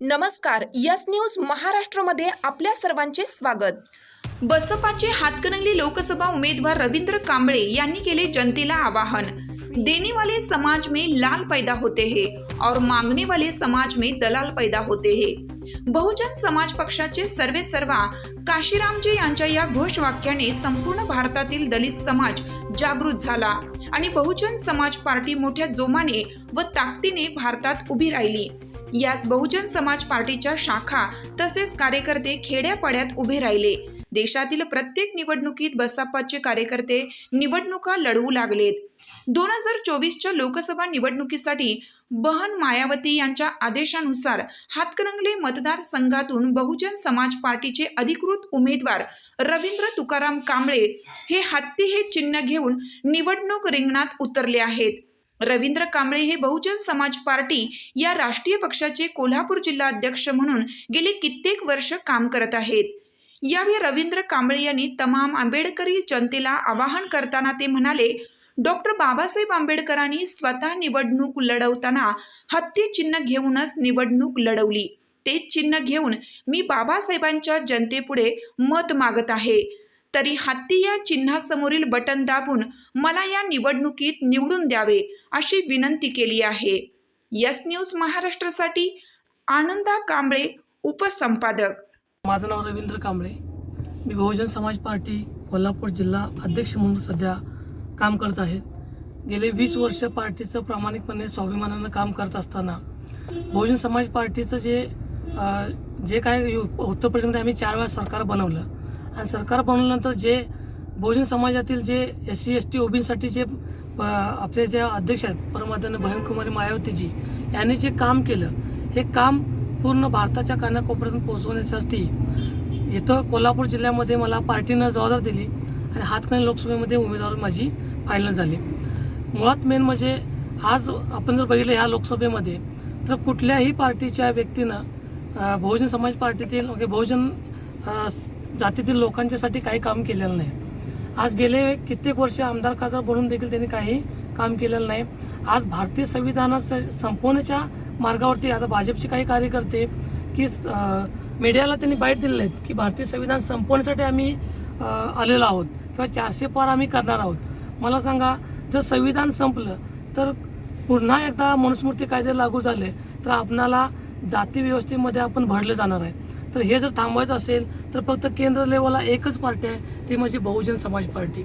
नमस्कार yes news महाराष्ट्रमध्ये आपल्या सर्वांचे स्वागत. बसपाचे हातकणंगले लोकसभा उमेदवार रवींद्र कांबळे यांनी केले जनतेला आवाहन. देने वाले समाज में लाल पैदा होते हैं और मांगने वाले समाज में दलाल पैदा होते हैं. बहुजन समाज पक्षाचे सर्वे सर्वा काशीरामजी यांच्या या घोषवाक्याने संपूर्ण भारतातील दलित समाज जागृत झाला आणि बहुजन समाज पार्टी मोठ्या जोमाने व ताकदीने भारतात उभी राहिली. यास बहुजन समाज पार्टीच्या शाखा तसेच कार्यकर्ते खेड्यापाड्यात उभे राहिले. देशातील प्रत्येक निवडणुकीत बसपाचे कार्यकर्ते निवडणुका लढवू लागलेत. दोन हजार चोवीसच्या लोकसभा निवडणुकीसाठी बहन मायावती यांच्या आदेशानुसार हातकणंगले मतदारसंघातून बहुजन समाज पार्टीचे अधिकृत उमेदवार रवींद्र तुकाराम कांबळे हे हत्ती हे चिन्ह घेऊन निवडणूक रिंगणात उतरले आहेत. रवींद्र कांबळे हे बहुजन समाज पार्टी या राष्ट्रीय पक्षाचे कोल्हापूर जिल्हा अध्यक्ष म्हणून गेली कित्येक वर्ष काम करत आहेत. यावेळी रवींद्र कांबळे यांनी तमाम आंबेडकरी जनतेला आवाहन करताना ते म्हणाले डॉक्टर बाबासाहेब आंबेडकरांनी स्वतः निवडणूक लढवताना हत्ती चिन्ह घेऊनच निवडणूक लढवली. ते चिन्ह घेऊन मी बाबासाहेबांच्या जनतेपुढे मत मागत आहे. तरी हत्ती या चिन्हासमोरील बटन दाबून मला या निवडणुकीत निवडून द्यावे अशी विनंती केली आहे. यस न्यूज महाराष्ट्रासाठी आनंदा कांबळे उपसंपादक. माझं नाव रवींद्र कांबळे. मी बहुजन समाज पार्टी कोल्हापूर जिल्हा अध्यक्ष म्हणून सध्या काम करत आहे. गेले वीस वर्ष पार्टीचं प्रामाणिकपणे स्वाभिमानानं काम करत असताना बहुजन समाज पार्टीचं जे जे काय उत्तर प्रदेशमध्ये आम्ही चार वेळा सरकार बनवलं. आणि सरकार बनवल्यानंतर जे बहुजन समाजातील जे एस सी एस टी ओबींसाठी जे आपले जे अध्यक्ष आहेत परमादान बहनकुमारी मायावतीजी यांनी जे काम केलं हे काम पूर्ण भारताच्या कानाकोपऱ्यातून पोहोचवण्यासाठी इथं कोल्हापूर जिल्ह्यामध्ये मला पार्टीनं जबाबदार दिली आणि हातकणी लोकसभेमध्ये उमेदवार माझी फायनल झाली. मुळात मेन म्हणजे आज आपण जर बघितलं ह्या लोकसभेमध्ये तर कुठल्याही पार्टीच्या व्यक्तीनं बहुजन समाज पार्टीतील म्हणजे बहुजन जातीतील लोकांच्यासाठी काही काम केलेलं नाही. आज गेले कित्येक वर्ष आमदार खासदार बनून देखील त्यांनी काही काम केलेलं नाही. आज भारतीय संविधानाचं संपवण्याच्या मार्गावरती आता भाजपचे काही कार्यकर्ते की मीडियाला त्यांनी बाईट दिलेले आहेत की भारतीय संविधान संपवण्यासाठी आम्ही आलेलो आहोत किंवा चारशे पार आम्ही करणार आहोत. मला सांगा जर संविधान संपलं तर पुन्हा एकदा मनुस्मृती कायदे लागू झाले तर आपणाला जाती व्यवस्थेमध्ये आपण भरले जाणार आहे. तर हे जर थांबवायचं असेल तर फक्त केंद्र लेवलला एकच पार्टी आहे ती म्हणजे बहुजन समाज पार्टी